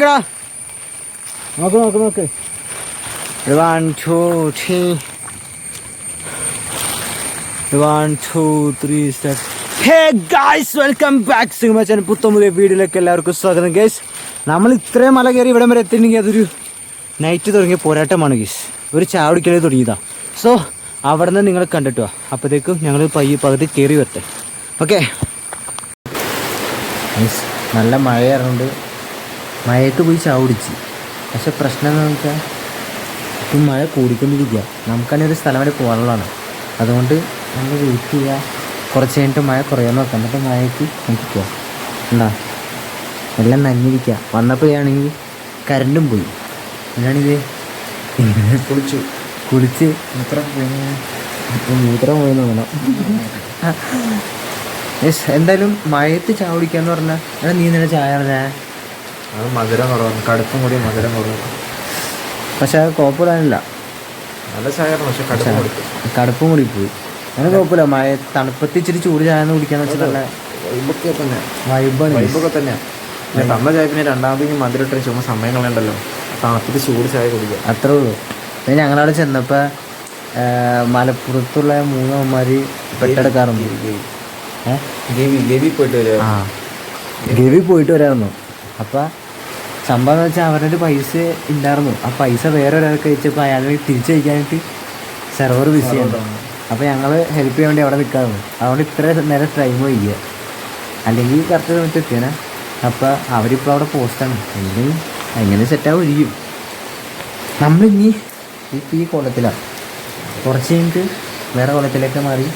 നോക്ക് നോക്ക് നോക്ക്. One two one two three start hey guys welcome back cinema channel പുത്തമുതിയ വീഡിയോയിലേക്ക് എല്ലാവർക്കും സ്വാഗതം ഗൈസ് നമ്മൾ ഇത്രയും മല കയറി ഇവിടം വരെ എത്തിയിട്ടുണ്ടെങ്കിൽ അതൊരു നൈറ്റ് തുടങ്ങിയ പോരാട്ടമാണ് ഗൈസ് ഒരു ചാവടിക്കലേ തുടങ്ങിയതാ. സോ അവിടെ നിന്ന് നിങ്ങൾ കണ്ടിട്ടോ അപ്പോഴത്തേക്കും ഞങ്ങൾ പയ്യെ പകുതി കയറി വരട്ടെ. ഓക്കെ നല്ല മഴയായിരുന്നുണ്ട് മഴയത്ത് പോയി ചാവടിച്ച് പക്ഷെ പ്രശ്നം എന്താണെന്ന് വെച്ചാൽ ഇപ്പം മഴ കൂടിക്കൊണ്ടിരിക്കുക നമുക്കാണെങ്കിൽ ഒരു സ്ഥലം വരെ പോകാനുള്ളതാണ്. അതുകൊണ്ട് നമ്മൾ വെയിറ്റ് ചെയ്യുക കുറച്ച് കഴിഞ്ഞിട്ട് മഴ കുറയാൻ നോക്കാം. എന്നിട്ട് മഴയ്ക്ക് നോക്കിക്കുക എന്താ എല്ലാം നനഞ്ഞിരിക്കുക വന്നപ്പോഴാണെങ്കിൽ കരണ്ടും പോയി. എന്നാണിത് കുളിച്ചു. കുളിച്ച്. മൂത്രം മൂത്രം പോയി നോക്കണം എന്തായാലും മഴയത്ത് ചാവടിക്കുക എന്ന് പറഞ്ഞാൽ എടാ നീ നല്ല ചായ പറഞ്ഞേ? അത് മധുരം കുറവാണ് കടുപ്പും കൂടി മധുരം കുറവാണ് പക്ഷെ അത് കുഴപ്പമില്ല നല്ല ചായയാണ് പക്ഷെ കടുപ്പം കൊടുക്കും കടുപ്പും കൂടി പോയി. അങ്ങനെ കുഴപ്പമില്ല. മഴ തണുപ്പത്ത് ഇച്ചിരി ചൂട് ചായ എന്ന് കുടിക്കാന്ന് വെച്ചാൽ നല്ല വൈബൊക്കെ തന്നെ. വൈബാണ്. വൈബൊക്കെ തന്നെയാണ് പിന്നെ തന്ന ചായ പിന്നെ രണ്ടാമത് ഇനി മധുരം ഇട്ടും ചുമ സമയം കളയണ്ടല്ലോ. തണുപ്പത്ത് ചൂട് ചായ കുടിക്കുക അത്രേ ഉള്ളൂ. പിന്നെ ഞങ്ങളവിടെ ചെന്നപ്പോൾ മലപ്പുറത്തുള്ള മൂന്നമ്മമാര് പെട്ടെടുക്കാറുണ്ട്. ഗവി ഗവി. ഗവി പോയിട്ട് വരിക. ആ ഗവി പോയിട്ട് വരായിരുന്നു അപ്പം സംഭവം എന്ന് വെച്ചാൽ അവരുടെ പൈസ ഉണ്ടായിരുന്നു ആ പൈസ വേറെ ഒരാൾക്ക് അയച്ചപ്പോൾ അയാൾ തിരിച്ചു കഴിക്കാനായിട്ട് സെർവർ ബിസി ബിസിയാണ് അപ്പോൾ ഞങ്ങൾ ഹെൽപ്പ് ചെയ്യാൻ വേണ്ടി അവിടെ നിൽക്കാറുണ്ട് അതുകൊണ്ട് ഇത്ര നേരം ടൈം വയ്യ അല്ലെങ്കിൽ കറക്റ്റ് സമയത്ത് എത്തിയാണ് അപ്പോൾ അവരിപ്പോൾ അവിടെ പോസ്റ്റാണ് എങ്കിലും എങ്ങനെ സെറ്റാവും ഇരിക്കും നമ്മളിനി ഇപ്പം ഈ കുളത്തിലാണ് കുറച്ച് കഴിഞ്ഞിട്ട് വേറെ കുളത്തിലേക്ക് മാറി.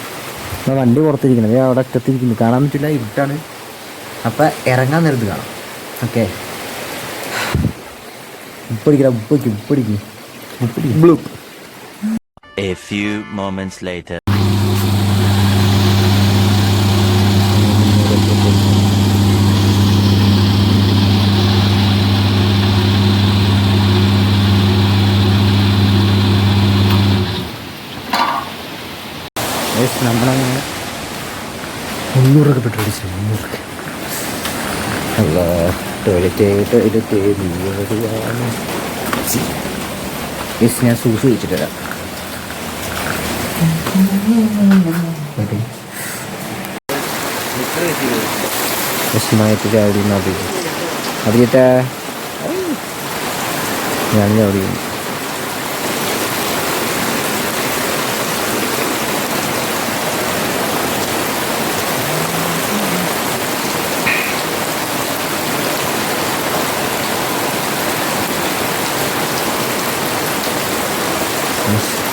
നമ്മൾ വണ്ടി പുറത്തിരിക്കുന്നത് അവിടെ അറ്റത്തിരിക്കുന്നു കാണാൻ പറ്റില്ല ഇരുട്ടാണ്. അപ്പോൾ ഇറങ്ങാൻ നേരത്ത് കാണാം. Okay Bloop. A few moments later. Yes, number one. Hello. Toilet toilet yes ഞാൻ സൂസ് വെച്ചിട്ട് വരാം വിസ്മയത്ത് ചാടി നദി അതിട്ട് ഞാൻ ചാടി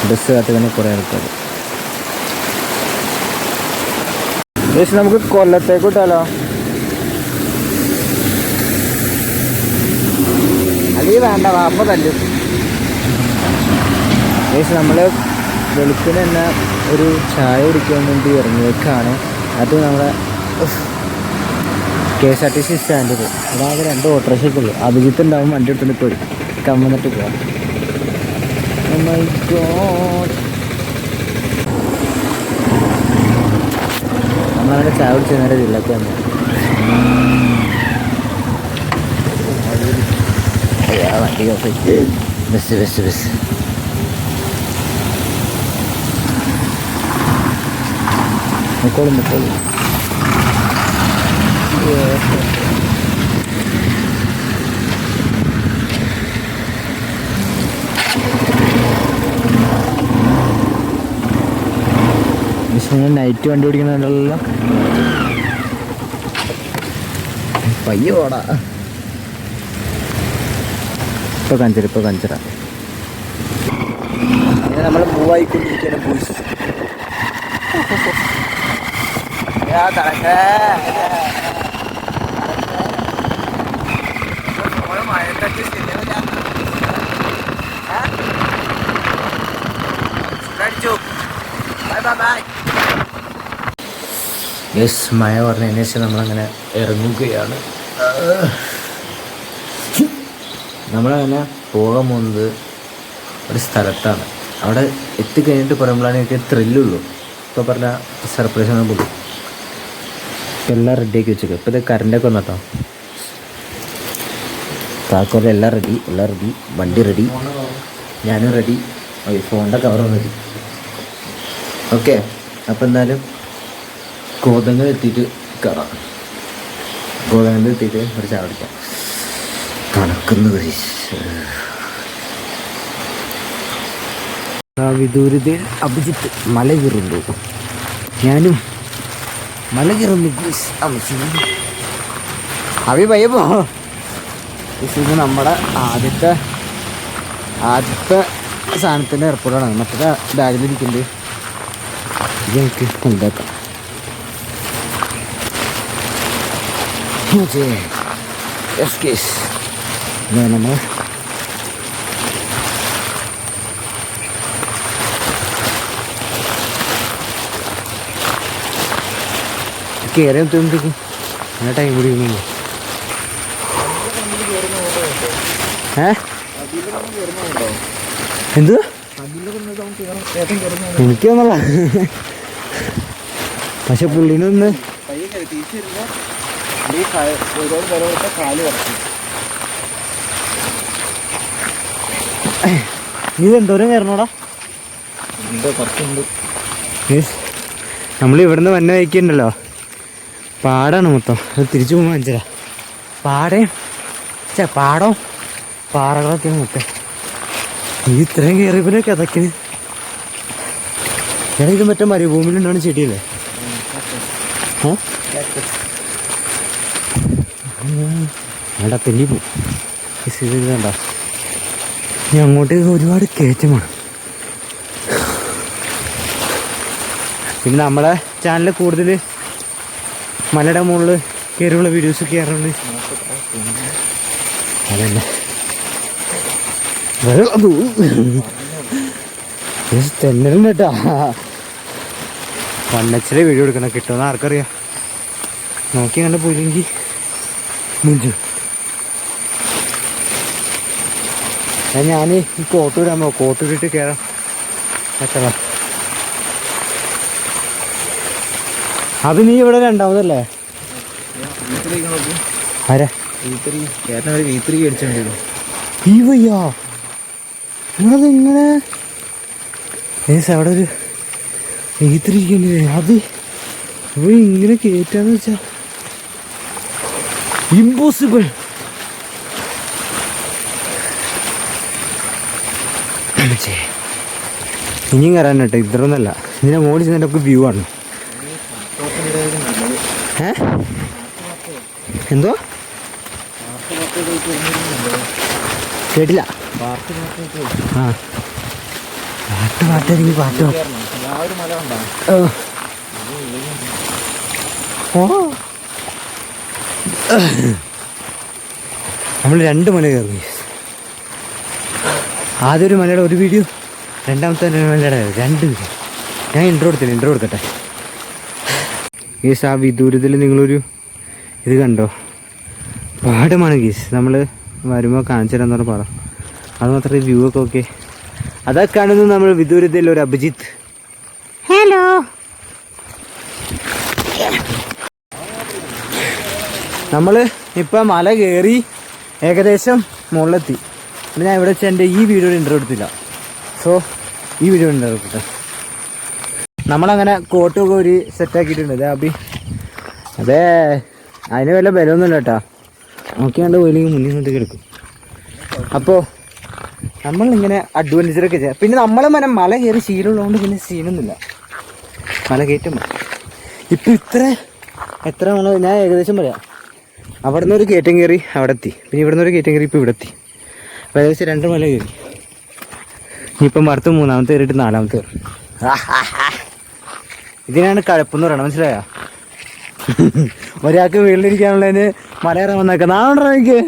ബസ് കാത്ത് തന്നെ കുറേ ആൾക്കാർ യേശു നമുക്ക് കൊല്ലത്തേക്ക് വിട്ടാലോ? അല്ലെങ്കിൽ വേണ്ട വാപ്പ തല്ലും. യേശു നമ്മൾ വെളുപ്പിന് തന്നെ ഒരു ചായ കുടിക്കാൻ വേണ്ടി ഇറങ്ങിയേക്കാണ്. അത് നമ്മുടെ K S R T C സ്റ്റാൻഡിൽ അതാകെ രണ്ട് ഓട്ടോറിക്ഷയ്ക്കുള്ളൂ അഭിജിത്ത് ഉണ്ടാവും വണ്ടി എടുത്തിട്ട് പോയി. കമ്മന്നിട്ട് പോവാം. Oh my god. നമ്മളവിടെ ചായ കുടിച്ച് നേരെ ജില്ലക്ക് വന്നു വണ്ടി ഓഫീസ് ബസ് ബസ് ബസ് മുക്കോളും മുക്കോളും വിഷ്ണു നൈറ്റ് വണ്ടി ഓടിക്കുന്നുണ്ടല്ലോ പയ്യ ഓടാ. ഇപ്പൊ കഞ്ചര ഇപ്പൊ കഞ്ചര. നമ്മൾ മൂവായിക്കൊണ്ടിരിക്കുകയാണ് ബൂസ് യെസ് മഴ പറഞ്ഞതിന് ശേഷം നമ്മളങ്ങനെ ഇറങ്ങുകയാണ്. നമ്മളങ്ങനെ പോകാൻ പോകുന്നത് ഒരു സ്ഥലത്താണ്. അവിടെ എത്തിക്കഴിഞ്ഞിട്ട് പറയുമ്പോഴാണ് എനിക്ക് ത്രില്ലുള്ളൂ ഇപ്പോൾ പറഞ്ഞ സർപ്രൈസ് ആണ് പോകും ഇപ്പം എല്ലാം റെഡിയാക്കി വെച്ചേക്കും. ഇപ്പോൾ ഇത് കറണ്ടൊക്കെ വന്നട്ടോ. താക്കോലെ എല്ലാം റെഡി എല്ലാം റെഡി വണ്ടി റെഡി ഞാനും റെഡി ഫോണിന്റെ കവറും റെഡി ഓക്കെ അപ്പോൾ എന്തായാലും കോതങ്ങൾ എത്തിയിട്ട് കയറാം കോതങ്ങൾ എത്തിയിട്ട് ഒരു ചായ കുടിക്കാം. വിദൂരതയിൽ അഭിജിത്ത് മല കയറുന്നു ഞാനും മല കയറുന്നു അവി പോ ഇത് നമ്മുടെ ആദ്യത്തെ ആദ്യത്തെ സാധനത്തിന്റെ എയർപോർട്ടാണ് മറ്റേ ബാഗിലിരിക്കുന്നത് ഇത് എനിക്ക് ഉണ്ടാക്കാം മുझे എസ്കേസ് നമ്മൾ കയറി എത്തുമ്പോഴത്തേക്കും അങ്ങനെ ടൈം പിടിക്കുന്നുള്ളൂ ഏ എന്ത്? എനിക്ക് തോന്നല്ല പക്ഷെ പുള്ളിനൊന്ന് പയ്യെ കയറി തിരിച്ചു വരുമ്പോൾ ഈ ഒരുപാട് പേരോടൊക്കെ കാൽ കുറച്ചു നീ എന്തോരം കയറണോടാ? ഉണ്ട് കുറച്ചുണ്ട്. നമ്മൾ ഇവിടുന്ന് വന്ന വയ്ക്കുന്നുണ്ടല്ലോ പാടാണ് മൊത്തം. അത് തിരിച്ചു പോകുമ്പോൾ അഞ്ചര പാടയും ചേ പാടവും പാറകളൊക്കെ മൊത്തം. ഈ ഇത്രയും കയറി കഥക്കിന് ഞാൻ ഇത് മറ്റേ മരുഭൂമിയിലുണ്ടാണ് ചെടിയല്ലേ? ഏ എടാ തെല്ലി പോകും വേണ്ട ഇനി അങ്ങോട്ട് ഒരുപാട് കയറ്റമാണ് പിന്നെ നമ്മളെ ചാനൽ കൂടുതൽ മലയുടെ മുകളിൽ കയറിയുള്ള വീഡിയോസ് കയറുന്നുണ്ട് അതന്നെ. തെന്നലുണ്ട് കേട്ടാ. വണ്ണച്ചിലെ വീഡിയോ എടുക്കണം കിട്ടുമെന്ന് ആർക്കറിയാം. നോക്കി അങ്ങനെ പോയില്ലെങ്കിൽ മുഞ്ചു ഞാൻ ഈ കോട്ട് ഇടാമോ കോട്ട് ഇട്ടിട്ട് കയറാം പറ്റണം അത് നീ ഇവിടെ രണ്ടാമതല്ലേ? ആരാ? ചേട്ടൻ ഒരു വീത്തിരി അടിച്ചിട്ടുണ്ടല്ലോ ഈ വയ്യാ. നിങ്ങളത് എങ്ങനെ? ഏസ് അവിടെ ഒരു എഴുത്തിരിക്കണ്ടേ അത് ഇവ ഇങ്ങനെ കയറ്റാന്ന് വെച്ചാ ഇമ്പോസിബിൾ ഇനിയും കയറാൻ കേട്ടോ ഇത്രയൊന്നല്ല ഇതിനെ മോളിൽ ചെന്നിട്ട് നമുക്ക് വ്യൂ ആണ് ഏ എന്തോ കേട്ടില്ല ആ പാട്ട് പാട്ട് നീ പാട്ട് ഓ. നമ്മൾ രണ്ട് മല കയറി. ആദ്യം ഒരു മലയുടെ ഒരു വീഡിയോ രണ്ടാമത്തെ മലയുടെ രണ്ട് വീഡിയോ ഞാൻ ഇൻട്രോ എടുത്തില്ല ഇൻട്രോ കൊടുക്കട്ടെ. ഗീസ് ആ വിദൂരത്തിൽ നിങ്ങളൊരു ഇത് കണ്ടോ? പാടമാണ് ഗീസ്. നമ്മൾ വരുമ്പോൾ കാണിച്ചു തരാന്ന് പറഞ്ഞ പാടം അത് മാത്രമേ വ്യൂ ഒക്കെ ഓക്കെ അതൊക്കെ കാണുന്നത് നമ്മൾ വിദൂരത്തിൽ ഒരു അഭിജിത്ത് നമ്മൾ ഇപ്പം മല കയറി ഏകദേശം മുകളിലെത്തി. പിന്നെ ഞാൻ ഇവിടെ വെച്ച് എന്റെ ഈ വീഡിയോയുടെ ഇന്റർവ്യൂ എടുത്തില്ല. സോ ഈ വീഡിയോ ഇന്റർവ്യൂ എടുക്കട്ടെ. നമ്മളങ്ങനെ കോട്ടൊക്കെ ഒരു സെറ്റാക്കിയിട്ടുണ്ട് അതെ അബി അതെ അതിന് വല്ല ബലമൊന്നുമില്ല കേട്ടാ. നോക്കിയാണ്ട് പോയില്ലെങ്കിൽ മുന്നിൽ നിന്നിട്ട് കിടക്കും. അപ്പോൾ നമ്മളിങ്ങനെ അഡ്വഞ്ചറൊക്കെ ചെയ്യാം. പിന്നെ നമ്മളെ മന മല കയറി ശീലമുള്ളതുകൊണ്ട് പിന്നെ സീനൊന്നുമില്ല മല കയറ്റം ഇപ്പം ഇത്ര എത്ര നമ്മൾ ഞാൻ ഏകദേശം പറയാം. അവിടെ നിന്ന് ഒരു കയറ്റം കയറി അവിടെ എത്തി പിന്നെ ഇവിടെ നിന്ന് ഒരു കയറ്റം കയറി ഇപ്പോൾ ഇവിടെ എത്തി അപ്പോൾ ഏകദേശം രണ്ട് മല കയറി. ഇനിയിപ്പം മറുത്ത് മൂന്നാമത്തെ കയറിയിട്ട് നാലാമത്തെ കയറി. ഇതിനാണ് കഴപ്പെന്ന് പറയണം മനസ്സിലായോ? ഒരാൾക്ക് വീട്ടിലിരിക്കാനുള്ളതിന് മല കയറാൻ വന്നേക്കാം. നാളെ എനിക്ക്.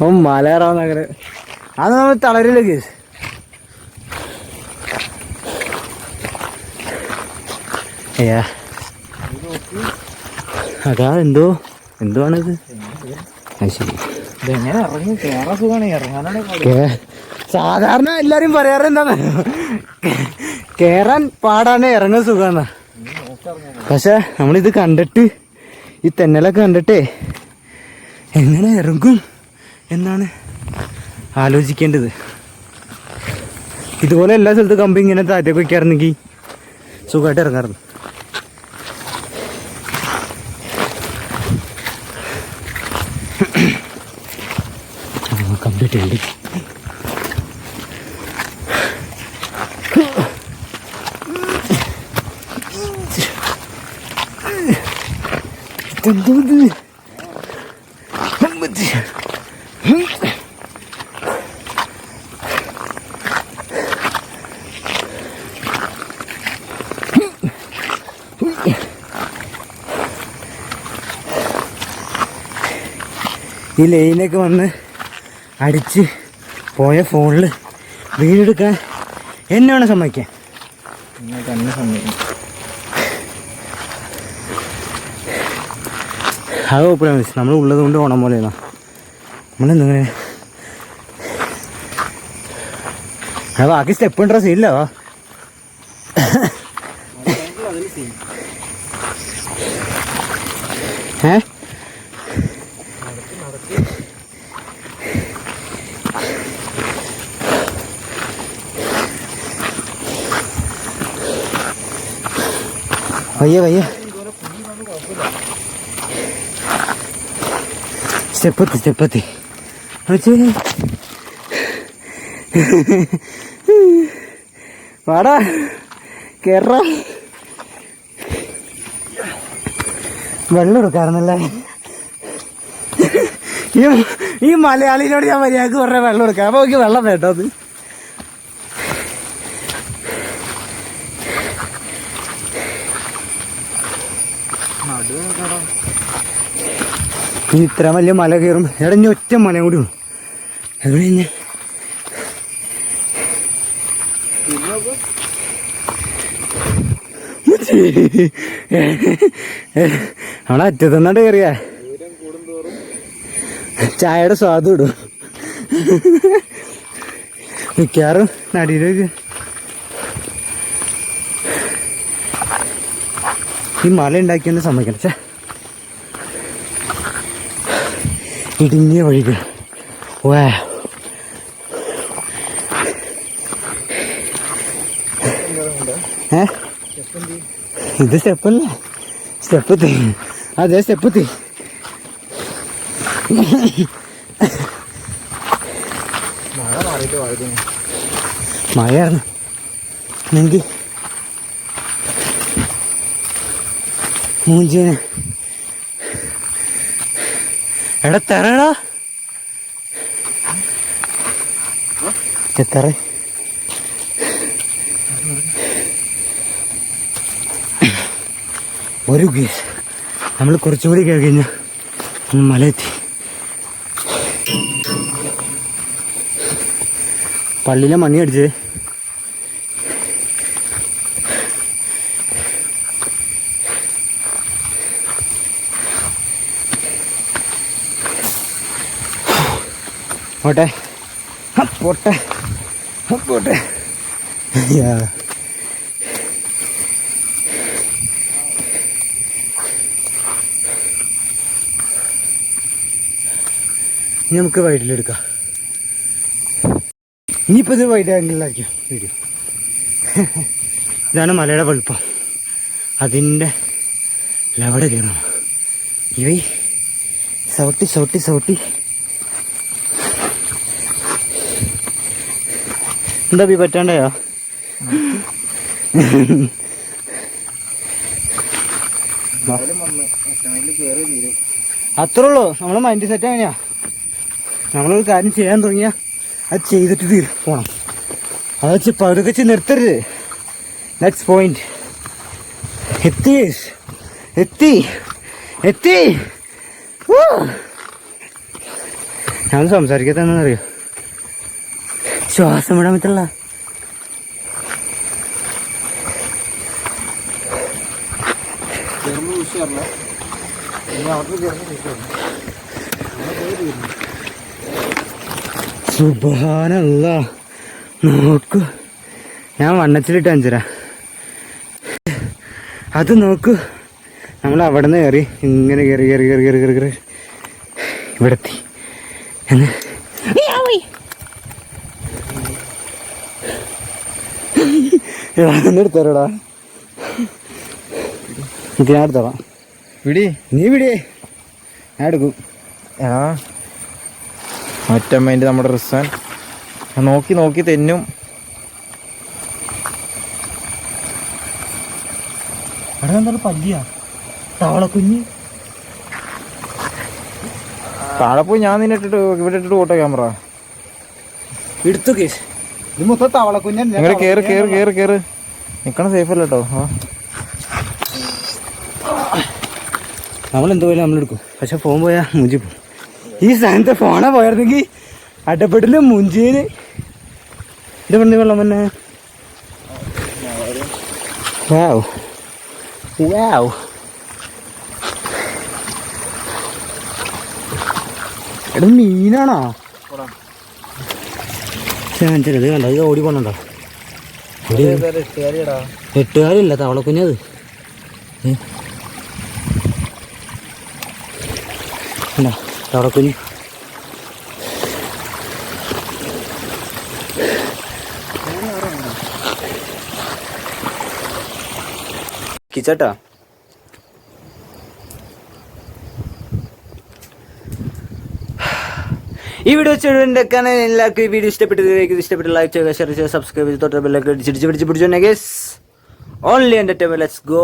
ഓ മല കയറാൻ അങ്ങനെ അത് നമ്മൾ തളരില്ല കേസ്. അയ്യാ. അതാ എന്തോ എന്തോ ആണിത്. സാധാരണ എല്ലാരും പറയാറ് എന്താണ്? കേറാൻ പാടാണ് ഇറങ്ങാൻ സുഖാണ്. പക്ഷെ നമ്മളിത് കണ്ടിട്ട് ഈ തെന്നലൊക്കെ കണ്ടിട്ടേ എങ്ങനെ ഇറങ്ങും എന്നാണ് ആലോചിക്കേണ്ടത്. ഇതുപോലെ എല്ലാ സ്ഥലത്തും കമ്പി ഇങ്ങനെ താറ്റൊക്കെ വയ്ക്കാറുണ്ടെങ്കിൽ സുഖമായിട്ട് ഇറങ്ങാറുണ്ട്. കംപ്ലീറ്റ് ഉണ്ട് ഇതെന്തോ ഇത്? അമ്മച്ചി. ഈ ലൈനൊക്കെ വന്ന് അടിച്ച് പോയ ഫോണിൽ വീടെടുക്കാൻ എന്നാണ് സമ്മതിക്കാൻ? നിങ്ങൾ തന്നെ സമ്മതിക്കും. അത് കുഴപ്പമില്ല മിസ് നമ്മൾ ഉള്ളത് കൊണ്ട് ഓണം പോലെയാണ്? നമ്മളെന്തിങ്ങനെ അത് ബാക്കി സ്റ്റെപ്പ് ഇൻട്രസ്റ്റ് സീനില്ലോ വയ്യ വയ്യ സ്റ്റെപ്പെത്തി സ്റ്റെപ്പെത്തി വാടാ. കേറ വെള്ളം എടുക്കാറുന്നല്ലേ ഈ മലയാളിനോട് ഞാൻ മര്യാദയ്ക്ക് പറഞ്ഞ വെള്ളം എടുക്കാം. അപ്പൊ എനിക്ക് വെള്ളം വേട്ടോ ഇനി ഇത്ര വലിയ മല കയറും ഇനി ഒറ്റ മല കൂടി ഉള്ളു. എവിടെ നമ്മളെ അറ്റത്തുനിന്നാണ്ട് കയറിയ. ചായയുടെ സ്വാദ് ഇടും. മിക്കാറും നടിയിലേക്ക്. ഈ മല ഉണ്ടാക്കിയെന്ന് സമ്മതിക്കണം ചേ ഇടുങ്ങിയ വഴികൾ. വാ. ഏ? ഇത് സ്റ്റെപ്പല്ല സ്റ്റെപ്പ് തീ. അതെ സ്റ്റെപ്പ് തീ. മഴ മാറിയിട്ട് വഴുതിന് മഴയായിരുന്നു എങ്കിൽ മൂഞ്ചിന് എടാ തരടാ. എത്തറ ഒരു ഗീസ് നമ്മൾ കുറച്ചും കൂടി കയറി കഴിഞ്ഞാൽ മലയെത്തി. പള്ളിയിലെ മണി അടിച്ചേ പോട്ടെ. പോട്ടെ. പോട്ടെ. ഇനി നമുക്ക് വൈഡിലെടുക്കാം ഇനിയിപ്പോൾ ഇത് വൈഡ് ആംഗിളിലായിരിക്കും വീഡിയോ ഇതാണ് മലയുടെ വലുപ്പം. അതിന്റെ ലവടെ കയറണം. ഇവ സൗട്ടി സൗട്ടി സൗട്ടി എന്താ ബി പറ്റാണ്ടയോ? അത്രേ ഉള്ളൂ നമ്മളെ മൈൻഡ് സെറ്റ് അങ്ങനെയാ നമ്മളൊരു കാര്യം ചെയ്യാൻ തുടങ്ങിയാ അത് ചെയ്തിട്ട് തീർ പോണം. അത് പതുക്കെ വെച്ച് നിർത്തരുത്. നെക്സ്റ്റ് പോയിന്റ് എത്തി എത്തി. എത്തി. ഞാൻ ഞാൻ സംസാരിക്കാത്തറിയോ ശ്വാസം വിടാൻ പറ്റില്ല. സുബാനല്ല നോക്കൂ. ഞാൻ വണ്ണച്ചിലിട്ട് അഞ്ചര. അത് നോക്കൂ. നമ്മൾ അവിടെ നിന്ന് കയറി ഇങ്ങനെ കയറി കയറി കയറി കയറി കയറി കയറി ഇവിടെ എത്തി എന്ന് എടുത്തോടാ ഞാൻ എടുത്തോളാം പിടി നീ ഞാൻ എടുക്കും. നമ്മുടെ റിസാൻ നോക്കി നോക്കി തെന്നും. അവിടെ എന്താണ് പല്ലിയാ തവളക്കുഞ്ഞ് താഴെ പോയി ഞാൻ നിന്നെ ഇട്ടിട്ട് ഇവിടെ ഇട്ടിട്ട് ഫോട്ടോ ക്യാമറ. എടുത്തു കേസ്. ഇത് മൊത്തം തവളക്കുഞ്ഞ് നിങ്ങൾ കേറ് കേറ് കേറ് കേറ്. നിക്കണ സേഫ് അല്ല കേട്ടോ നമ്മൾ എന്ത് പോയാലും നമ്മളെടുക്കും. പക്ഷെ ഫോൺ പോയാ മുഞ്ചി പോകും ഈ സ്ഥാനത്തെ ഫോണാ പോയിരുന്നെങ്കിൽ അട്ടപ്പെട്ടിൽ മുഞ്ചീന് ഇത് പണ്ട് വെള്ളം തന്നെ. വാവ് വാവ് എടാ മീനാണോ? ചെറുത് കണ്ടോ? ഇത് ഓടി പോണുണ്ടോ? എട്ടുകാരില്ല തവളക്കുഞ്ഞത്. എന്താ തവളക്കുഞ്ഞ്. കിച്ചട്ടാ? ഈ വീഡിയോ വെച്ചിട്ടുണ്ടെക്കാൻ എല്ലാവർക്കും ഈ വീഡിയോ ഇഷ്ടപ്പെട്ടത് ഇഷ്ടപ്പെട്ട ലൈക്ക് ചെയ്യുക ഷെയർ ചെയ്യുക സബ്സ്ക്രൈബ് ചെയ്ത് തൊട്ട് ബെല്ലൊക്കെ അടിച്ചിടിച്ച് പിടിച്ച് പിടിച്ചു ഗേസ് ഓൺലി എന്റെ ലെറ്റ്സ് ഗോ